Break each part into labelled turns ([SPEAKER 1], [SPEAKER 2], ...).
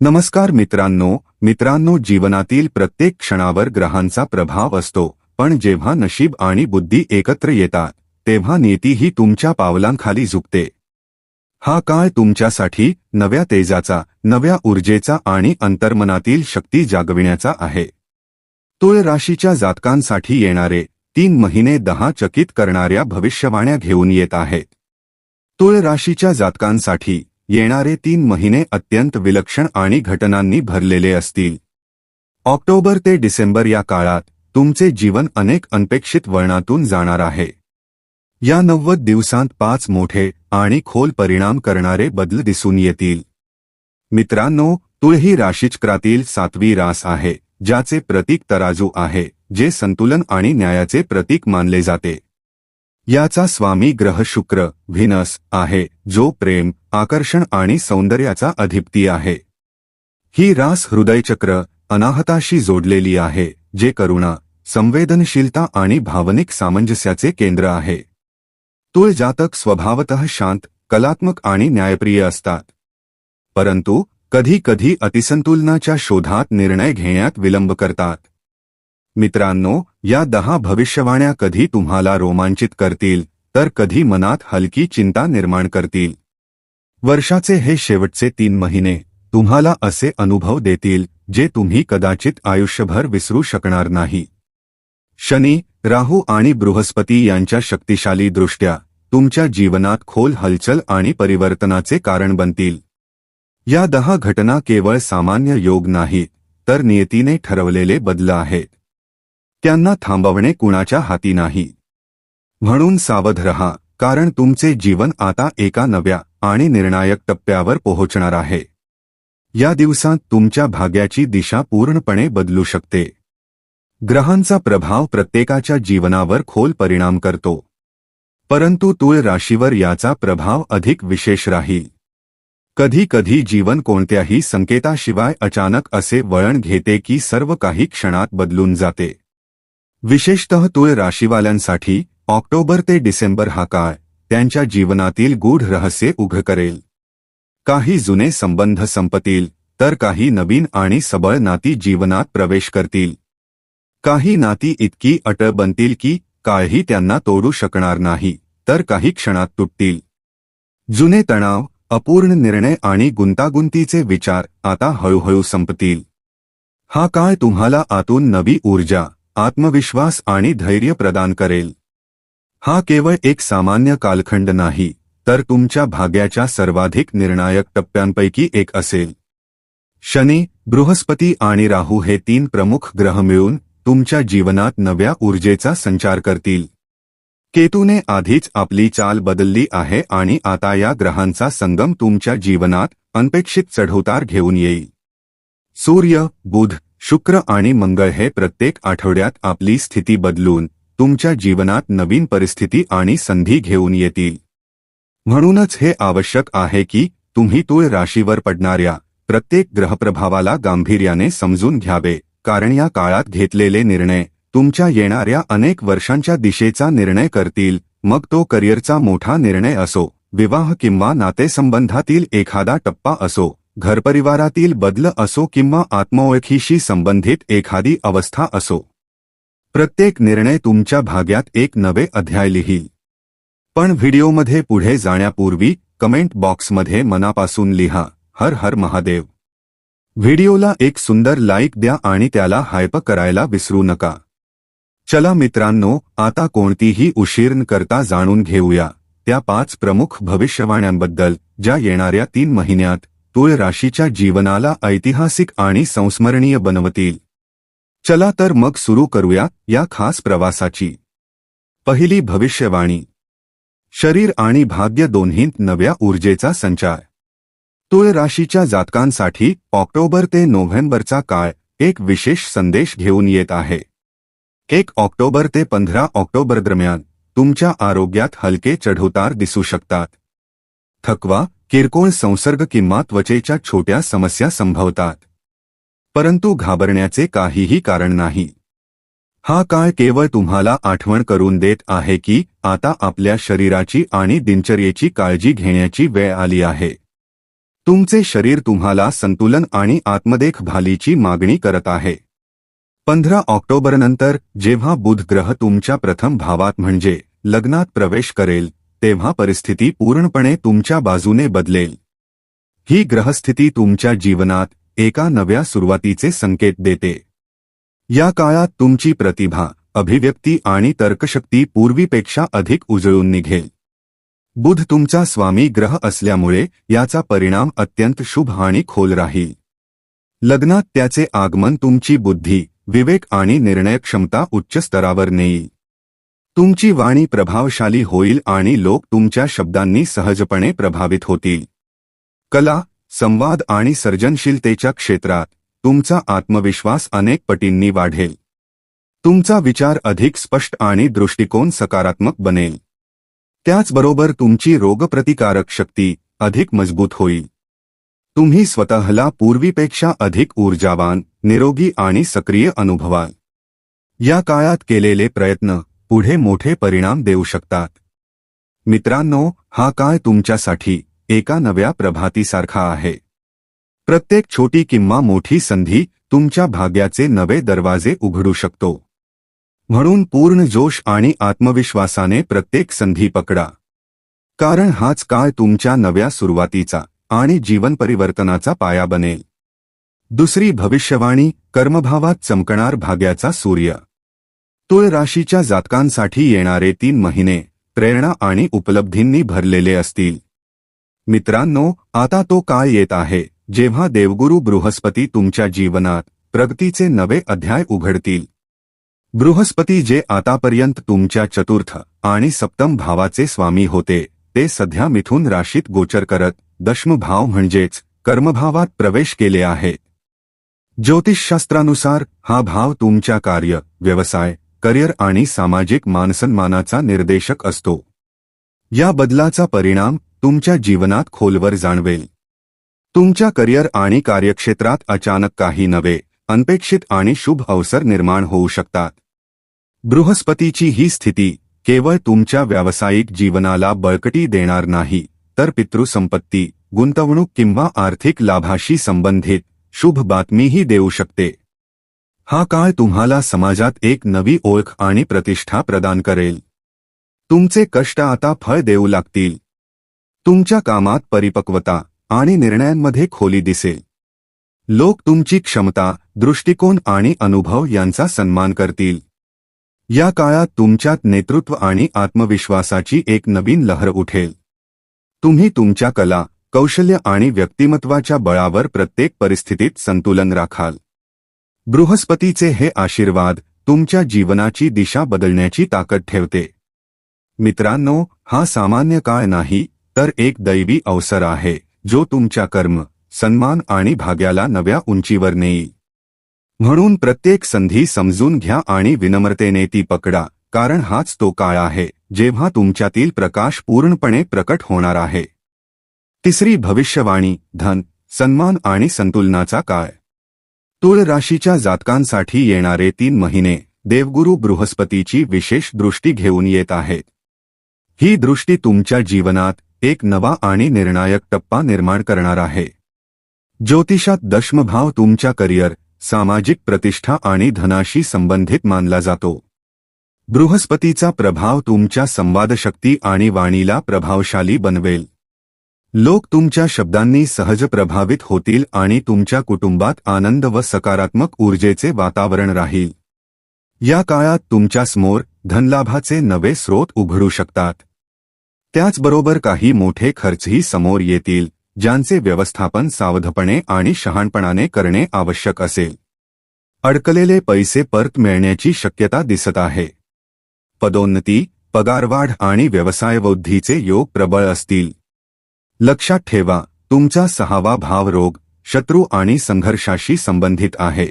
[SPEAKER 1] नमस्कार मित्रांनो मित्रांनो जीवनातील प्रत्येक क्षणावर ग्रहांचा प्रभाव असतो पण जेव्हा नशीब आणि बुद्धी एकत्र येतात तेव्हा नियतीही तुमच्या पावलांखाली झुकते. हा काळ तुमच्यासाठी नव्या तेजाचा नव्या ऊर्जेचा आणि अंतर्मनातील शक्ती जागविण्याचा आहे. तुळ राशीच्या जातकांसाठी येणारे तीन महिने दहा चकित करणाऱ्या भविष्यवाण्या घेऊन येत आहेत. तुळ राशीच्या जातकांसाठी येणारे तीन महिने अत्यंत विलक्षण आणि घटनांनी भरलेले असतील. ऑक्टोबर ते डिसेंबर या काळात तुमचे जीवन अनेक अनपेक्षित वळणातून जाणार आहे. या नव्वद दिवसांत पाच मोठे आणि खोल परिणाम करणारे बदल दिसून येतील. मित्रांनो तुळ ही राशीचक्रातील सातवी रास आहे ज्याचे प्रतीक तराजू आहे जे संतुलन आणि न्यायाचे प्रतीक मानले जाते. याचा स्वामी ग्रह शुक्र व्हिनस आहे जो प्रेम आकर्षण आणि सौंदर्याचा अधिपती आहे. ही रास हृदयचक्र अनाहताशी जोडलेली आहे जे करुणा संवेदनशीलता आणि भावनिक सामंजस्याचे केंद्र आहे. तुळ जातक स्वभावतः शांत कलात्मक आणि न्यायप्रिय असतात. परंतु कधी कधी अतिसंतुलनाच्या शोधात निर्णय घेण्यात विलंब करतात. मित्रांनो या दहा भविष्यवाण्या कधी तुम्हाला रोमांचित करतील तर कधी मनात हलकी चिंता निर्माण करतील. वर्षाचे हे शेवटचे तीन महिने तुम्हाला असे अनुभव देतील जे तुम्ही कदाचित आयुष्यभर विसरू शकणार नाही. शनी राहू आणि बृहस्पती यांच्या शक्तिशाली दृष्ट्या तुमच्या जीवनात खोल हलचल आणि परिवर्तनाचे कारण बनतील. या दहा घटना केवळ सामान्य योग नाही तर नियतीने ठरवलेले बदल आहेत. त्यांना थांबवणे कुणाच्या हाती नाही. म्हणून सावध रहा कारण तुमचे जीवन आता एका नव्या आणि निर्णायक टप्प्यावर पोहोचणार आहे. या दिवसात तुमच्या भाग्याची दिशा पूर्णपणे बदलू शकते. ग्रहांचा प्रभाव प्रत्येकाच्या जीवनावर खोल परिणाम करतो. परंतु तुळ राशीवर याचा प्रभाव अधिक विशेष राहील. कधी कधी जीवन कोणत्याही संकेताशिवाय अचानक असे वळण घेते की सर्व काही क्षणात बदलून जाते. विशेषतः तुळ राशीवाल्यांसाठी ऑक्टोबर ते डिसेंबर हा काळ त्यांच्या जीवनातील गूढ रहस्य उघड करेल. काही जुने संबंध संपतील तर काही नवीन आणि सबळ नाती जीवनात प्रवेश करतील. काही नाती इतकी अटळ बनतील की काळही त्यांना तोडू शकणार नाही तर काही क्षणात तुटतील. जुने तणाव अपूर्ण निर्णय आणि गुंतागुंतीचे विचार आता हळूहळू संपतील. हा काळ तुम्हाला आतून नवी ऊर्जा आत्मविश्वास आणि धैर्य प्रदान करेल. हा केवळ एक सामान्य कालखंड नाही तर तुमच्या भाग्याच्या सर्वाधिक निर्णायक टप्प्यांपैकी एक असेल. शनी बृहस्पती आणि राहू हे तीन प्रमुख ग्रह मिळून तुमच्या जीवनात नव्या ऊर्जेचा संचार करतील. केतूने आधीच आपली चाल बदलली आहे आणि आता या ग्रहांचा संगम तुमच्या जीवनात अनपेक्षित चढउतार घेऊन येईल. सूर्य बुध शुक्र आणि मंगळ हे प्रत्येक आठवड्यात आपली स्थिती बदलून तुमच्या जीवनात नवीन परिस्थिती आणि संधी घेऊन येतील. म्हणूनच हे आवश्यक आहे की तुम्ही तुळ राशीवर पडणाऱ्या प्रत्येक ग्रहप्रभावाला गांभीर्याने समजून घ्यावे कारण या काळात घेतलेले निर्णय तुमच्या येणाऱ्या अनेक वर्षांच्या दिशेचा निर्णय करतील मग तो करिअरचा मोठा निर्णय असो विवाह किंवा नातेसंबंधातील एखादा टप्पा असो. घरपरिवारातील बदल असो किंवा आत्मओळखीशी संबंधित एखादी अवस्था असो. प्रत्येक निर्णय तुमच्या भाग्यात एक नवे अध्याय लिही पण व्हिडिओमध्ये पुढे जाण्यापूर्वी कमेंट बॉक्समध्ये मनापासून लिहा हर हर महादेव. व्हिडिओला एक सुंदर लाईक द्या आणि त्याला हायप करायला विसरू नका. चला मित्रांनो आता कोणतीही उशीर करता जाणून घेऊया. त्या पाच प्रमुख भविष्यवाण्यांबद्दल ज्या येणाऱ्या तीन महिन्यात तुळ राशीच्या जीवनाला ऐतिहासिक आणि संस्मरणीय बनवतील. चला तर मग सुरू करूया या खास प्रवासाची. पहिली भविष्यवाणी. शरीर आणि भाग्य दोन्हींत नव्या ऊर्जेचा संचार. तुळ राशीच्या जातकांसाठी ऑक्टोबर ते नोव्हेंबरचा काळ एक विशेष संदेश घेऊन येत आहे. एक ऑक्टोबर ते पंधरा ऑक्टोबर दरम्यान तुमच्या आरोग्यात हलके चढउतार दिसू शकतात. थकवा किरकोळ संसर्ग किंवा त्वचेच्या छोट्या समस्या संभवतात. परंतु घाबरण्याचे काहीही कारण नाही. हा काळ केवळ तुम्हाला आठवण करून देत आहे की आता आपल्या शरीराची आणि दिनचर्येची काळजी घेण्याची वेळ आली आहे. तुमचे शरीर तुम्हाला संतुलन आणि आत्मदेखभालीची मागणी करत आहे. पंधरा ऑक्टोबरनंतर जेव्हा बुध ग्रह तुमच्या प्रथम भावात म्हणजे लग्नात प्रवेश करेल तेव्हा परिस्थिती पूर्णपणे तुमच्या बाजूने बदलेल. ही ग्रहस्थिती तुमच्या जीवनात एका नव्या सुरुवातीचे संकेत देते. या काळात तुमची प्रतिभा अभिव्यक्ती आणि तर्कशक्ती पूर्वीपेक्षा अधिक उजळून निघेल. बुध तुमचा स्वामी ग्रह असल्यामुळे याचा परिणाम अत्यंत शुभ आणि खोल राहील. लग्नात त्याचे आगमन तुमची बुद्धी विवेक आणि निर्णय क्षमता उच्च स्तरावर नेईल. तुमची वाणी प्रभावशाली होईल आणि लोक तुमच्या शब्दांनी सहजपणे प्रभावित होतील. कला संवाद आणि सर्जनशीलतेच्या क्षेत्रात तुमचा आत्मविश्वास अनेक पटींनी वाढेल. तुमचा विचार अधिक स्पष्ट आणि दृष्टिकोन सकारात्मक बनेल. त्याचबरोबर तुमची रोगप्रतिकारक शक्ती अधिक मजबूत होईल. तुम्ही स्वतःला पूर्वीपेक्षा अधिक ऊर्जावान निरोगी आणि सक्रिय अनुभवाल. या काळात केलेले प्रयत्न पुढे मोठे परिणाम देऊ शकतात. मित्रांनो हा काळ तुमच्यासाठी एका नव्या प्रभातीसारखा आहे. प्रत्येक छोटी किंवा मोठी संधी तुमच्या भाग्याचे नवे दरवाजे उघडू शकतो. म्हणून पूर्ण जोश आणि आत्मविश्वासाने प्रत्येक संधी पकडा. कारण हाच काळ तुमच्या नव्या सुरुवातीचा आणि जीवन परिवर्तनाचा पाया बनेल. दुसरी भविष्यवाणी कर्मभावात चमकणार भाग्याचा सूर्य. तुळ राशीच्या जातकांसाठी येणारे तीन महिने प्रेरणा आणि उपलब्धींनी भरलेले असतील. मित्रांनो आता तो काळ येत आहे जेव्हा देवगुरू बृहस्पती तुमच्या जीवनात प्रगतीचे नवे अध्याय उघडतील. बृहस्पती जे आतापर्यंत तुमच्या चतुर्थ आणि सप्तम भावाचे स्वामी होते ते सध्या मिथून राशीत गोचर करत दशमभाव म्हणजेच कर्मभावात प्रवेश केले आहे ज्योतिषशास्त्रानुसार हा भाव तुमच्या कार्य व्यवसाय करिअर आणि सामाजिक मानसन्मानाचा निर्देशक असतो. या बदलाचा परिणाम तुमच्या जीवनात खोलवर जाणवेल. तुमच्या करिअर आणि कार्यक्षेत्रात अचानक काही नवे अनपेक्षित आणि शुभ अवसर निर्माण होऊ शकतात. बृहस्पतीची ही स्थिती केवळ तुमच्या व्यावसायिक जीवनाला बळकटी देणार नाही तर पितृसंपत्ती गुंतवणूक किंवा आर्थिक लाभाशी संबंधित शुभ बातमीही देऊ शकते. हा काळ तुम्हाला समाजात एक नवी ओळख आणि प्रतिष्ठा प्रदान करेल. तुमचे कष्ट आता फळ देऊ लागतील. तुमच्या कामात परिपक्वता आणि निर्णयांमध्ये खोली दिसेल. लोक तुमची क्षमता दृष्टिकोन आणि अनुभव यांचा सन्मान करतील. या काळात तुमच्यात नेतृत्व आणि आत्मविश्वासाची एक नवीन लहर उठेल. तुम्ही तुमच्या कला कौशल्य आणि व्यक्तिमत्वाच्या बळावर प्रत्येक परिस्थितीत संतुलन राखाल. बृहस्पतीचे हे आशीर्वाद तुमच्या जीवनाची दिशा बदलण्याची ताकद ठेवते. मित्रांनो हा सामान्य काळ नाही तर एक दैवी अवसर आहे जो तुमच्या कर्म सन्मान आणि भाग्याला नव्या उंचीवर नेईल म्हणून प्रत्येक संधी समजून घ्या आणि विनम्रतेने ती पकडा कारण हाच तो काळ आहे जेव्हा तुमच्यातील प्रकाश पूर्णपणे प्रकट होणार आहे. तिसरी भविष्यवाणी धन सन्मान आणि संतुलनाचा काळ. तुळ राशीच्या जातकांसाठी येणारे तीन महिने देवगुरु बृहस्पतीची विशेष दृष्टी घेऊन येत आहेत. ही दृष्टी तुमच्या जीवनात एक नवा आणि निर्णायक टप्पा निर्माण करणार आहे. ज्योतिषात दशमभाव तुमच्या करिअर सामाजिक प्रतिष्ठा आणि धनाशी संबंधित मानला जातो. बृहस्पतीचा प्रभाव तुमच्या संवादशक्ती आणि वाणीला प्रभावशाली बनवेल. लोक तुमच्या शब्दांनी सहज प्रभावित होतील आणि तुमच्या कुटुंबात आनंद व सकारात्मक ऊर्जेचे वातावरण राहील. या काळात तुमच्यासमोर धनलाभाचे नवे स्रोत उघडू शकतात. त्याचबरोबर काही मोठे खर्चही समोर येतील ज्यांचे व्यवस्थापन सावधपणे आणि शहाणपणाने करणे आवश्यक असेल. अडकलेले पैसे परत मिळण्याची शक्यता दिसत आहे. पदोन्नती पगारवाढ आणि व्यवसायवृद्धीचे योग प्रबळ असतील. लक्षात ठेवा तुमचा सहावा भाव रोग शत्रू आणि संघर्षाशी संबंधित आहे.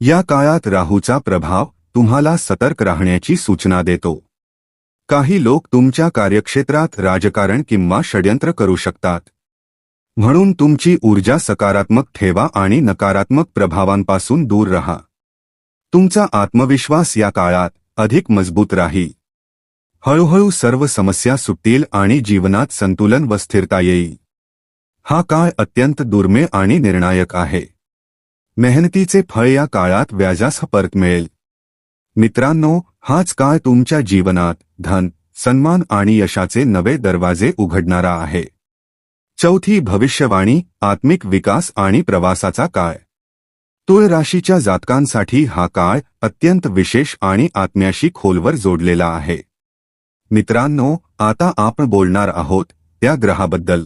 [SPEAKER 1] या काळात राहूचा प्रभाव तुम्हाला सतर्क राहण्याची सूचना देतो. काही लोक तुमच्या कार्यक्षेत्रात राजकारण किंवा षड्यंत्र करू शकतात. म्हणून तुमची ऊर्जा सकारात्मक ठेवा आणि नकारात्मक प्रभावांपासून दूर रहा. तुमचा आत्मविश्वास या काळात अधिक मजबूत राहील हळूहळू सर्व समस्या सुटतील आणि जीवनात संतुलन व स्थिरता येईल. हा काळ अत्यंत दुर्मिळ आणि निर्णायक आहे. मेहनतीचे फळ या काळात व्याजास परत मिळेल. मित्रांनो हाच काळ तुमच्या जीवनात धन सन्मान आणि यशाचे नवे दरवाजे उघडणारा आहे. चौथी भविष्यवाणी आत्मिक विकास आणि प्रवासाचा काळ. तुळ राशीच्या जातकांसाठी हा काळ अत्यंत विशेष आणि आत्म्याशी खोलवर जोडलेला आहे. मित्रांनो आता आपण बोलणार आहोत त्या ग्रहाबद्दल.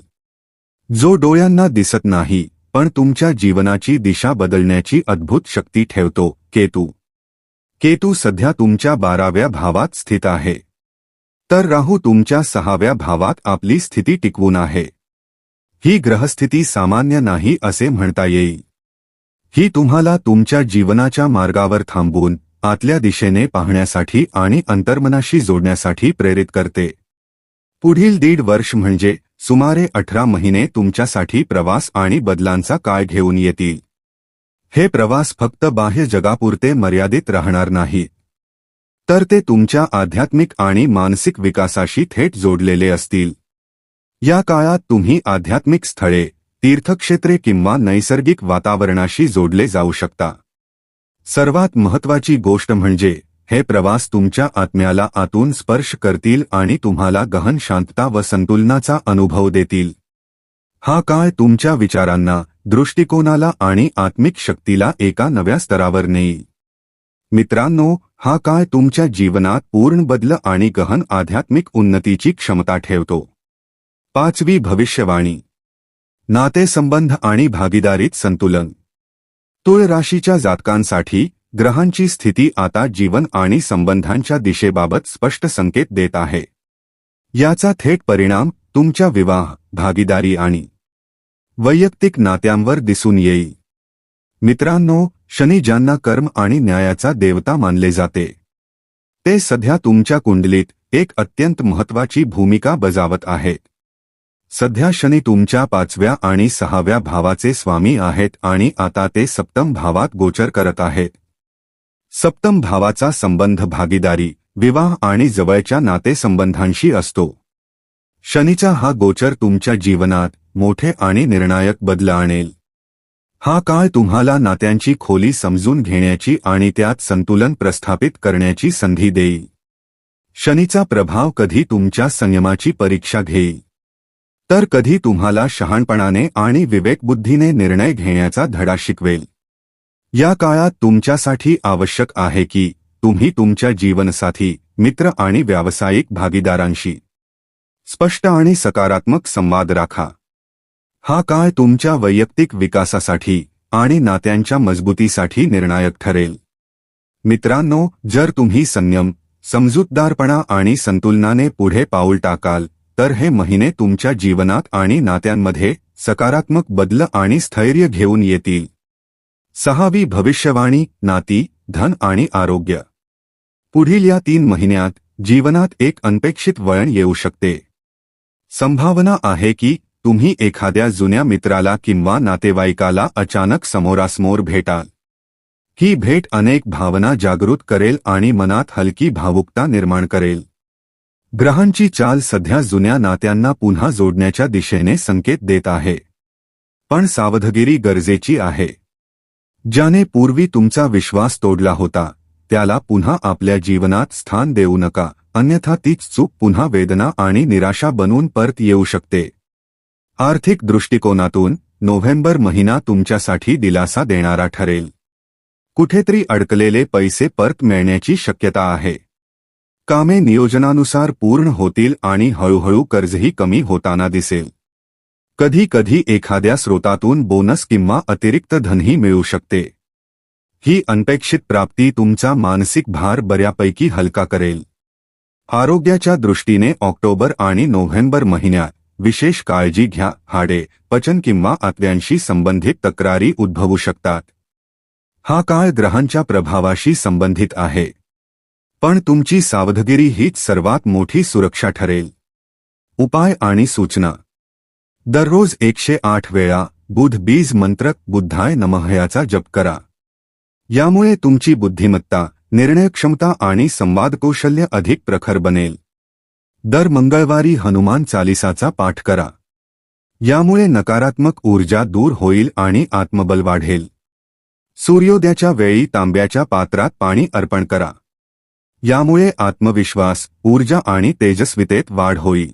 [SPEAKER 1] जो डोळ्यांना दिसत नाही पण तुमच्या जीवनाची दिशा बदलण्याची अद्भुत शक्ती ठेवतो केतू. केतू सध्या तुमच्या बाराव्या भावात स्थित आहे. तर राहू तुमच्या सहाव्या भावात आपली स्थिती टिकवून आहे. ही ग्रहस्थिती सामान्य नाही असे म्हणता येईल. ही तुम्हाला तुमच्या जीवनाच्या मार्गावर थांबवून आतल्या दिशेने पाहण्यासाठी आणि अंतर्मनाशी जोडण्यासाठी प्रेरित करते. पुढील दीड वर्ष म्हणजे सुमारे अठरा महिने तुमच्यासाठी प्रवास आणि बदलांचा काळ घेऊन येतील. हे प्रवास फक्त बाह्य जगापुरते मर्यादित राहणार नाही. तर ते तुमच्या आध्यात्मिक आणि मानसिक विकासाशी थेट जोडलेले असतील. या काळात तुम्ही आध्यात्मिक स्थळे तीर्थक्षेत्रे किंवा नैसर्गिक वातावरणाशी जोडले जाऊ शकता. सर्वात महत्वाची गोष्ट म्हणजे हे प्रवास तुमच्या आत्म्याला आतून स्पर्श करतील आणि तुम्हाला गहन शांतता व संतुलनाचा अनुभव देतील. हा काळ तुमच्या विचारांना दृष्टिकोनाला आणि आत्मिक शक्तीला एका नव्या स्तरावर नेईल. मित्रांनो हा काळ तुमच्या जीवनात पूर्ण बदल आणि गहन आध्यात्मिक उन्नतीची क्षमता ठेवतो. पाचवी भविष्यवाणी. नातेसंबंध आणि भागीदारीत संतुलन. तुळ राशीच्या जातकांसाठी ग्रहांची स्थिती आता जीवन आणि संबंधांच्या दिशेबाबत स्पष्ट संकेत देत आहे. याचा थेट परिणाम तुमच्या विवाह भागीदारी आणि वैयक्तिक नात्यांवर दिसून येईल. मित्रांनो शनी ज्यांना कर्म आणि न्यायाचा देवता मानले जाते ते सध्या तुमच्या कुंडलीत एक अत्यंत महत्वाची भूमिका बजावत आहेत. सध्या शनी तुमच्या पाचव्या आणि सहाव्या भावाचे स्वामी आहेत आणि आता ते सप्तम भावात गोचर करत आहेत. सप्तम भावाचा संबंध भागीदारी विवाह आणि जवळच्या नातेसंबंधांशी असतो. शनीचा हा गोचर तुमच्या जीवनात मोठे आणि निर्णायक बदल आणेल. हा काळ तुम्हाला नात्यांची खोली समजून घेण्याची आणि त्यात संतुलन प्रस्थापित करण्याची संधी देईल. शनीचा प्रभाव कधी तुमच्या संयमाची परीक्षा घेईल. तर कधी तुम्हाला शहाणपणाने आणि विवेकबुद्धीने निर्णय घेण्याचा धडा शिकवेल. या काळात तुमच्यासाठी आवश्यक आहे की तुम्ही तुमच्या जीवनसाथी मित्र आणि व्यावसायिक भागीदारांशी स्पष्ट आणि सकारात्मक संवाद राखा. हा काळ तुमच्या वैयक्तिक विकासासाठी आणि नात्यांच्या मजबूतीसाठी निर्णायक ठरेल. मित्रांनो जर तुम्ही संयम समजूतदारपणा आणि संतुलनाने पुढे पाऊल टाकाल तर हे महिने तुमच्या जीवनात आणि नात्यांमध्ये सकारात्मक बदल आणि स्थैर्य घेऊन येतील. सहावी भविष्यवाणी नाती धन आणि आरोग्य. पुढील या तीन महिन्यात जीवनात एक अनपेक्षित वळण येऊ शकते. संभावना आहे की तुम्ही एखाद्या जुन्या मित्राला किंवा नातेवाईकाला अचानक समोरासमोर भेटाल. ही भेट अनेक भावना जागृत करेल आणि मनात हलकी भावुकता निर्माण करेल. ग्रहांची चाल सध्या जुन्या नात्यांना पुन्हा जोडण्याच्या दिशेने संकेत देत आहे. पण सावधगिरी गरजेची आहे. ज्याने पूर्वी तुमचा विश्वास तोडला होता त्याला पुन्हा आपल्या जीवनात स्थान देऊ नका अन्यथा तीच चूक पुन्हा वेदना आणि निराशा बनून परत येऊ शकते. आर्थिक दृष्टिकोनातून नोव्हेंबर महिना तुमच्यासाठी दिलासा देणारा ठरेल. कुठेतरी अडकलेले पैसे परत मिळण्याची शक्यता आहे. कामे नियोजनानुसार पूर्ण होतील आणि हळूहळू कर्जही कमी होताना दिसेल. कधी कधी एखाद्या स्रोतातून बोनस किंवा अतिरिक्त धनही मिळू शकते. ही अनपेक्षित प्राप्ती तुमचा मानसिक भार बऱ्यापैकी हलका करेल. आरोग्याच्या दृष्टीने ऑक्टोबर आणि नोव्हेंबर महिन्यात विशेष काळजी घ्या हाडे पचन किंवा आतड्यांशी संबंधित तक्रारी उद्भवू शकतात. हा काळ ग्रहांच्या प्रभावाशी संबंधित आहे. पण तुमची सावधगिरी हीच सर्वात मोठी सुरक्षा ठरेल. उपाय आणि सूचना. दररोज एकशे आठ वेळा बुध बीज मंत्रक बुद्धाय नमहयाचा जप करा. यामुळे तुमची बुद्धिमत्ता निर्णय क्षमता आणि संवाद कौशल्य अधिक प्रखर बनेल. दर मंगळवारी हनुमान चालिसाचा पाठ करा. यामुळे नकारात्मक ऊर्जा दूर होईल आणि आत्मबल वाढेल. सूर्योदयाच्या वेळी तांब्याच्या पात्रात पाणी अर्पण करा. यामुळे आत्मविश्वास ऊर्जा आणि तेजस्वितेत वाढ होईल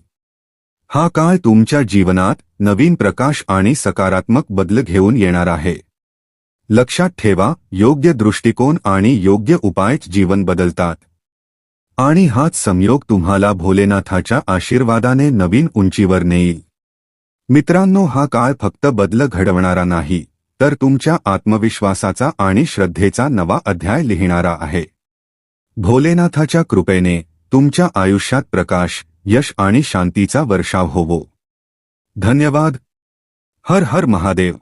[SPEAKER 1] हा काळ तुमच्या जीवनात नवीन प्रकाश आणि सकारात्मक बदल घेऊन येणार आहे. लक्षात ठेवा योग्य दृष्टिकोन आणि योग्य उपाय जीवन बदलतात. आणि हाच संयोग तुम्हाला भोलेनाथाच्या आशीर्वादाने नवीन उंचीवर नेईल. मित्रांनो हा काळ फक्त बदल घडवणारा नाही तर तुमच्या आत्मविश्वासाचा आणि श्रद्धेचा नवा अध्याय लिहिणारा आहे. भोलेनाथाच्या कृपेने तुमच्या आयुष्यात प्रकाश यश आणि शांतीचा वर्षाव होवो. धन्यवाद. हर हर महादेव.